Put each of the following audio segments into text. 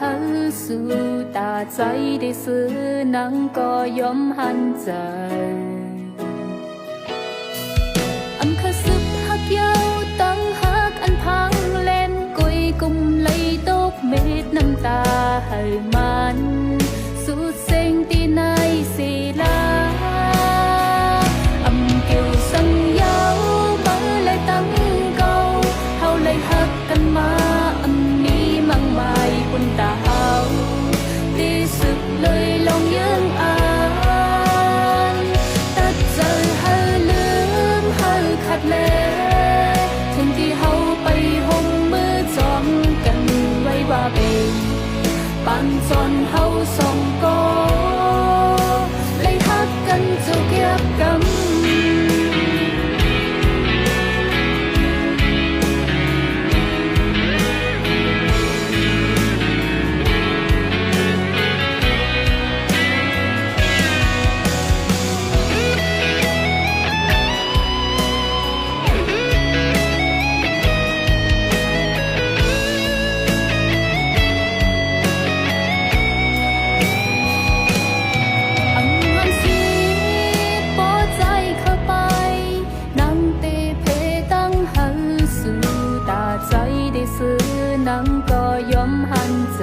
หันสู่ตาใจได้ซื้อนังก็ยอมหันใจอำคสึบหักยาวตั้งหักอันพังเล่นกุยกุมไหลตกเม็ดน้ำตาให้มันสุดเซ็งตีนา ปานจนเฮาสอง หนังก็ยอมหันใจ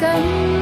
更